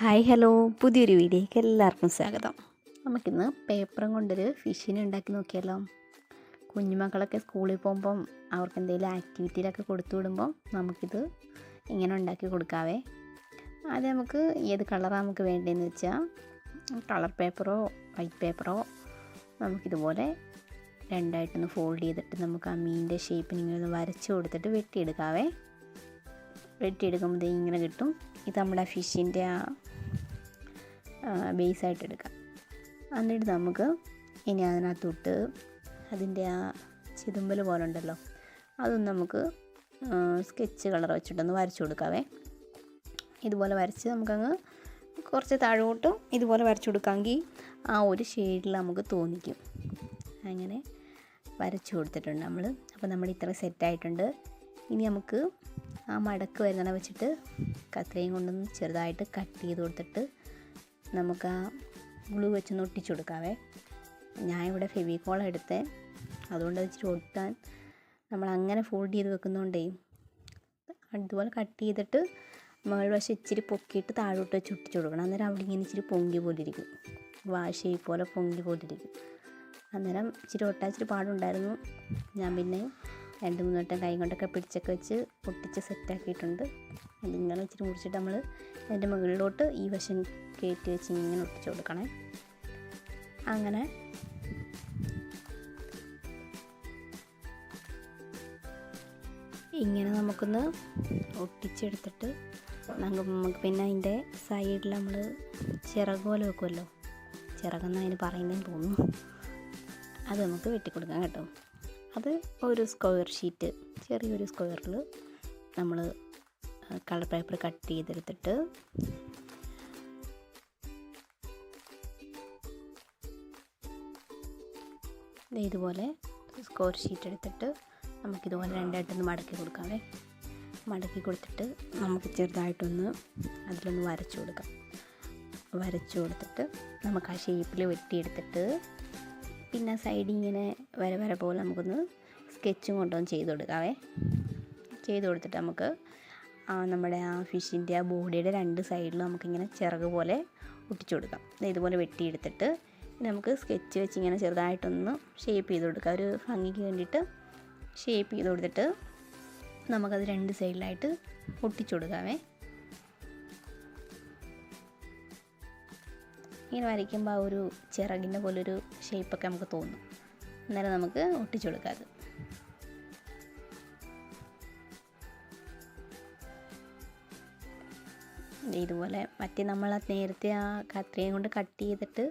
Hi hello. പുതിയൊരു വീഡിയോയ്ക്ക് എല്ലാവർക്കും സ്വാഗതം. നമുക്കിന്ന് പേപ്പറും കൊണ്ടൊരു ഫിഷിനെ ഉണ്ടാക്കി നോക്കിയാലോ. കുഞ്ഞുമക്കളൊക്കെ സ്കൂളിൽ പോകുമ്പം അവർക്ക് എന്തെങ്കിലും ആക്ടിവിറ്റിയിലൊക്കെ കൊടുത്തു വിടുമ്പം നമുക്കിത് ഇങ്ങനെ ഉണ്ടാക്കി കൊടുക്കാവേ. ആദ്യം നമുക്ക് ഏത് കളറാണ് നമുക്ക് വേണ്ടതെന്ന് വെച്ചാൽ കളർ പേപ്പറോ വൈറ്റ് പേപ്പറോ നമുക്കിതുപോലെ രണ്ടായിട്ടൊന്ന് ഫോൾഡ് ചെയ്തിട്ട് നമുക്ക് ആ മീനിന്റെ ഷേപ്പിന് ഇങ്ങനെ ഒന്ന് വരച്ച് കൊടുത്തിട്ട് വെട്ടിയെടുക്കാവേ. വെട്ടിയെടുക്കുമ്പോൾ ഇങ്ങനെ കിട്ടും. ഇത് നമ്മുടെ ഫിഷിന്റെ ആ ബേസായിട്ട് എടുക്കാം. എന്നിട്ട് നമുക്ക് ഇനി അതിനകത്തോട്ട് അതിന്റെ ആ ചിതുമ്പൽ പോലെ ഉണ്ടല്ലോ അതൊന്ന് നമുക്ക് സ്കെച്ച് കളർ വെച്ചിട്ടൊന്ന് വരച്ചു കൊടുക്കാവേ. ഇതുപോലെ വരച്ച് നമുക്കങ്ങ് കുറച്ച് താഴോട്ടും ഇതുപോലെ വരച്ചു കൊടുക്കാമെങ്കിൽ ആ ഒരു ഷെയ്ഡിൽ നമുക്ക് തോന്നിക്കും. അങ്ങനെ വരച്ചു കൊടുത്തിട്ടുണ്ട് നമ്മൾ അപ്പോൾ നമ്മൾ ഇത്ര സെറ്റായിട്ടുണ്ട് ഇനി നമുക്ക് ആ മടക്ക് വരുന്നതിനെ വെച്ചിട്ട് കത്രയും കൊണ്ടൊന്ന് ചെറുതായിട്ട് കട്ട് ചെയ്ത് കൊടുത്തിട്ട് നമുക്ക് ആ ഗ്ലൂ വെച്ചൊന്ന് ഒട്ടിച്ചു കൊടുക്കാവേ. ഞാൻ ഇവിടെ ഫെവിക്കോൾ എടുത്തേ. അതുകൊണ്ട് അത് ഇച്ചിരി ഒട്ടാൻ നമ്മൾ അങ്ങനെ ഫോൾഡ് ചെയ്ത് വെക്കുന്നതുകൊണ്ടേ അതുപോലെ കട്ട് ചെയ്തിട്ട് മുകൾ വശം ഇച്ചിരി പൊക്കിയിട്ട് താഴോട്ട് വെച്ച് ഒട്ടിച്ചു കൊടുക്കണം. അന്നേരം അവിടെ ഇങ്ങനെ ഇച്ചിരി പൊങ്കി പോലെ ഇരിക്കും വാ പോലെ പൊങ്കി പോലെ ഇരിക്കും അന്നേരം ഇച്ചിരി ഒട്ടാച്ചിരി പാടുണ്ടായിരുന്നു. ഞാൻ പിന്നെ രണ്ട് മൂന്ന് വട്ടം കൈ കൊണ്ടൊക്കെ പിടിച്ചൊക്കെ വെച്ച് പൊട്ടിച്ച് സെറ്റാക്കിയിട്ടുണ്ട് അതിങ്ങനെ ഇച്ചിരി മുറിച്ചിട്ട് നമ്മൾ അതിന്റെ മുകളിലോട്ട് ഈ വശം കയറ്റി വെച്ച് ഇങ്ങനെ ഒട്ടിച്ച് കൊടുക്കണേ. അങ്ങനെ ഇങ്ങനെ നമുക്കൊന്ന് ഒട്ടിച്ചെടുത്തിട്ട് നമുക്ക് പിന്നെ അതിന്റെ സൈഡിൽ നമ്മൾ ചിറക് പോലെ വെക്കുമല്ലോ ചിറകെന്ന് അതിന് പറയുന്നതെന്ന് തോന്നുന്നു. അത് നമുക്ക് വെട്ടിക്കൊടുക്കാം കേട്ടോ. അത് ഒരു സ്ക്വയർ ഷീറ്റ് ചെറിയൊരു സ്ക്വയറിൽ നമ്മൾ കളർ പേപ്പർ കട്ട് ചെയ്തെടുത്തിട്ട് ഇതുപോലെ സ്കോർ ഷീറ്റ് എടുത്തിട്ട് നമുക്കിതുപോലെ രണ്ടായിട്ടൊന്ന് മടക്കി കൊടുക്കാവേ. മടക്കി കൊടുത്തിട്ട് നമുക്ക് ചെറുതായിട്ടൊന്ന് അതിലൊന്ന് വരച്ചു കൊടുക്കാം. വരച്ചു കൊടുത്തിട്ട് നമുക്ക് ആ ഷേപ്പിൽ വെട്ടിയെടുത്തിട്ട് പിന്നെ സൈഡ് ഇങ്ങനെ വര വര പോലെ നമുക്കൊന്ന് സ്കെച്ചും കൊണ്ടൊന്ന് ചെയ്ത് കൊടുക്കാവേ. ചെയ്ത് കൊടുത്തിട്ട് നമുക്ക് നമ്മുടെ ആ ഫിഷിന്റെ ആ ബോഡിയുടെ രണ്ട് സൈഡിലും നമുക്കിങ്ങനെ ചിറക് പോലെ ഒട്ടിച്ചു കൊടുക്കാം. ഇതുപോലെ വെട്ടിയെടുത്തിട്ട് നമുക്ക് സ്കെച്ച് വെച്ച് ഇങ്ങനെ ചെറുതായിട്ടൊന്ന് ഷേപ്പ് ചെയ്ത് കൊടുക്കുക ഒരു ഭംഗിക്ക് വേണ്ടിയിട്ട് ഷേപ്പ് ചെയ്ത് കൊടുത്തിട്ട് നമുക്കത് രണ്ട് സൈഡിലായിട്ട് ഒട്ടിച്ചു കൊടുക്കാവേ. ഇങ്ങനെ വരയ്ക്കുമ്പോൾ ആ ഒരു ചിറകിന്റെ പോലൊരു ഷേപ്പൊക്കെ നമുക്ക് തോന്നും. അന്നേരം നമുക്ക് ഒട്ടിച്ചു കൊടുക്കാം അത്. ഇതുപോലെ മറ്റേ നമ്മൾ നേരത്തെ ആ കത്രിയും കൊണ്ട് കട്ട് ചെയ്തിട്ട്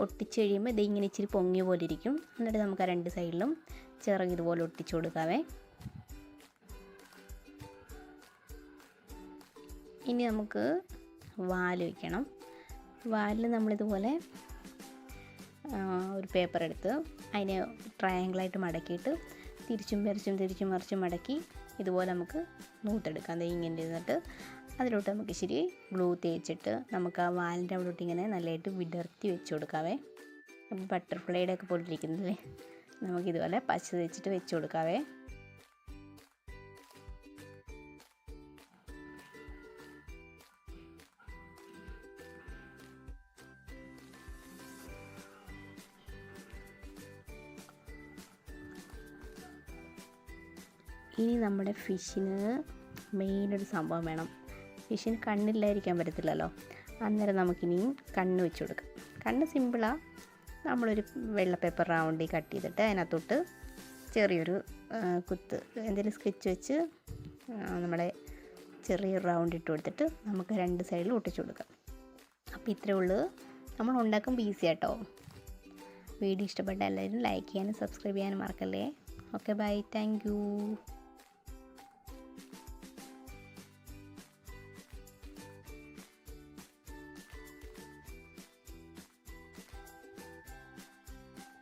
ഒട്ടിച്ച് കഴിയുമ്പോൾ ഇത് ഇങ്ങനെ ഇച്ചിരി പൊങ്ങിയ പോലെ ഇരിക്കും. എന്നിട്ട് നമുക്ക് ആ രണ്ട് സൈഡിലും ചിറക് ഇതുപോലെ ഒട്ടിച്ചു കൊടുക്കാവേ. ഇനി നമുക്ക് വാൽ വയ്ക്കണം. വാലിൽ നമ്മളിതുപോലെ ഒരു പേപ്പർ എടുത്ത് അതിനെ ട്രയാങ്കിളായിട്ട് മടക്കിയിട്ട് തിരിച്ചും വരച്ചും തിരിച്ചും മറിച്ചും മടക്കി ഇതുപോലെ നമുക്ക് നൂത്തെടുക്കാം. അത് ഇങ്ങനെ ഇരുന്നിട്ട് അതിലോട്ട് നമുക്ക് ഇച്ചിരി ഗ്ലൂ തേച്ചിട്ട് നമുക്ക് ആ വാലിന്റെ അവിടോട്ട് ഇങ്ങനെ നല്ലതായിട്ട് വിടർത്തി വെച്ച് കൊടുക്കാവേ. ബട്ടർഫ്ലൈയുടെ ഒക്കെ പോലെ ഇരിക്കുന്നതല്ലേ നമുക്കിതുപോലെ പച്ച തേച്ചിട്ട് വെച്ച് കൊടുക്കാവേ. ഇനി നമ്മുടെ ഫിഷിന് മെയിൻ ഒരു സംഭവം വേണം. ഫിഷിന് കണ്ണില്ലായിരിക്കാൻ പറ്റത്തില്ലല്ലോ. അന്നേരം നമുക്കിനി കണ്ണ് വെച്ച് കൊടുക്കാം. കണ്ണ് സിമ്പിളാണ് നമ്മളൊരു വെള്ള പേപ്പർ റൗണ്ടിൽ കട്ട് ചെയ്തിട്ട് അതിനകത്തോട്ട് ചെറിയൊരു കുത്ത് എന്തെങ്കിലും സ്കെച്ച് വെച്ച് നമ്മുടെ ചെറിയൊരു റൗണ്ട് ഇട്ട് കൊടുത്തിട്ട് നമുക്ക് രണ്ട് സൈഡിൽ ഒട്ടിച്ചു കൊടുക്കാം. അപ്പോൾ ഇത്രയേ ഉള്ളൂ. നമ്മൾ ഉണ്ടാക്കുമ്പോൾ ഈസി ആട്ടോ. വീഡിയോ ഇഷ്ടപ്പെട്ട എല്ലാവരും ലൈക്ക് ചെയ്യാനും സബ്സ്ക്രൈബ് ചെയ്യാനും മറക്കല്ലേ. Okay bye thank